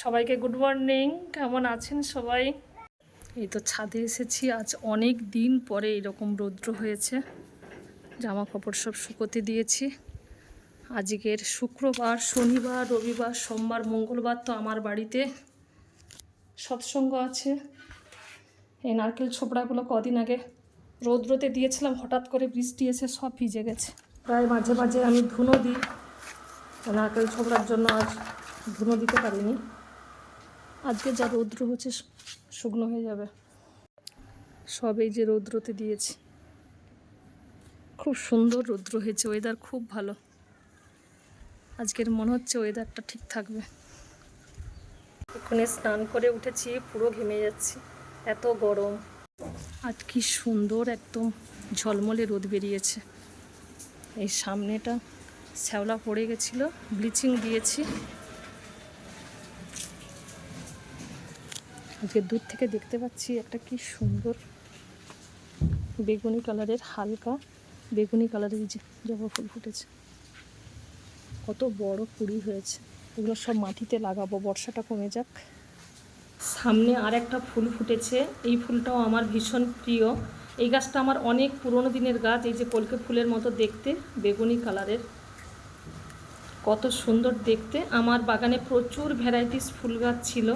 সবাইকে good morning, কেমন আছেন সবাই? এই তো ছাদে এসেছি, আজ অনেক দিন পরে এরকম রৌদ্র হয়েছে। জামা কাপড় সব শুকোতে দিয়েছি। আজকের শুক্রবার, শনিবার, রবিবার, সোমবার, মঙ্গলবার তো আমার বাড়িতে সৎসঙ্গ আছে। এই নারকেল ছোবড়াগুলো কদিন আগে রৌদ্রতে দিয়েছিলাম, হঠাৎ করে বৃষ্টি এসে সব ভিজে গেছে। প্রায় মাঝে মাঝে আমি ধুনো দিই নারকেল ছোবড়ার জন্য আজ ধুনো দিতে পারিনি। আজকে যা রৌদ্র হচ্ছে শুকনো হয়ে যাবে। সব এই যে রৌদ্রতে দিয়েছি। খুব সুন্দর রৌদ্র হয়েছে ওয়েদার খুব ভালো। আজকের মনে হচ্ছে ওয়েদারটা ঠিক থাকবে। এখানে স্নান করে উঠেছি, পুরো ঘেমে যাচ্ছি। এত গরম। আজ কি সুন্দর একদম ঝলমলে রোদ বেরিয়েছে। এই সামনেটা শ্যাওলা পড়ে গেছিল ব্লিচিং দিয়েছি। আজকে দূর থেকে দেখতে পাচ্ছি একটা কি সুন্দর বেগুনি কালারের হালকা বেগুনি কালারের যে জবা ফুল ফুটেছে। কত বড় কুড়ি হয়েছে। এগুলো সব মাটিতে লাগাবো, বর্ষাটা কমে যাক। সামনে আর একটা ফুল ফুটেছে। এই ফুলটাও আমার ভীষণ প্রিয়। এই গাছটা আমার অনেক পুরনো দিনের গাছ। এই যে কলকে ফুলের মতো দেখতে, বেগুনি কালারের। কত সুন্দর দেখতে। আমার বাগানে প্রচুর ভ্যারাইটিস ফুল গাছ ছিল।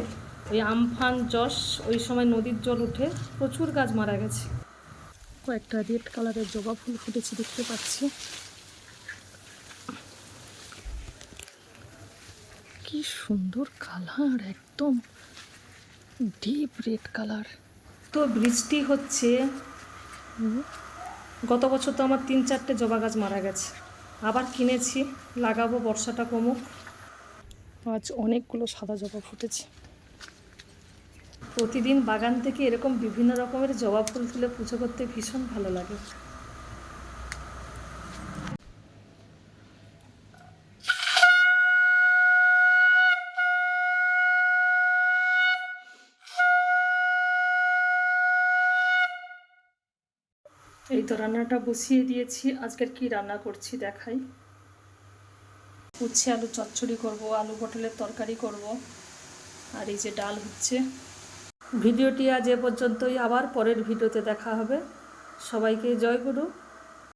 ওই আমফান যশ, ওই সময় নদীর জল উঠে প্রচুর গাছ মারা গেছে। কয়েকটা রেড কালারের জবা ফুল ফুটেছে, দেখতে পাচ্ছি। কি সুন্দর কালার, একদম ডিপ রেড কালার। তো বৃষ্টি হচ্ছে। গত বছর তো আমার তিন চারটে জবা গাছ মারা গেছে। আবার কিনেছি, লাগাবো, বর্ষাটা কমুক। আজ অনেকগুলো সাদা জবা ফুটেছে। প্রতিদিন বাগান থেকে এরকম বিভিন্ন রকমের জবা ফুল তুলে পুজো করতে ভীষণ ভালো লাগে। এই তো রান্নাটা বসিয়ে দিয়েছি। আজকের কি রান্না করছি দেখাই। উচ্ছে, আলু চচ্চড়ি করব, আলু পটলের তরকারি করব, আর এই যে ডাল হচ্ছে। ভিডিওটি আজ এ পর্যন্তই। আবার পরের ভিডিওতে দেখা হবে। সবাইকে জয় গুরু।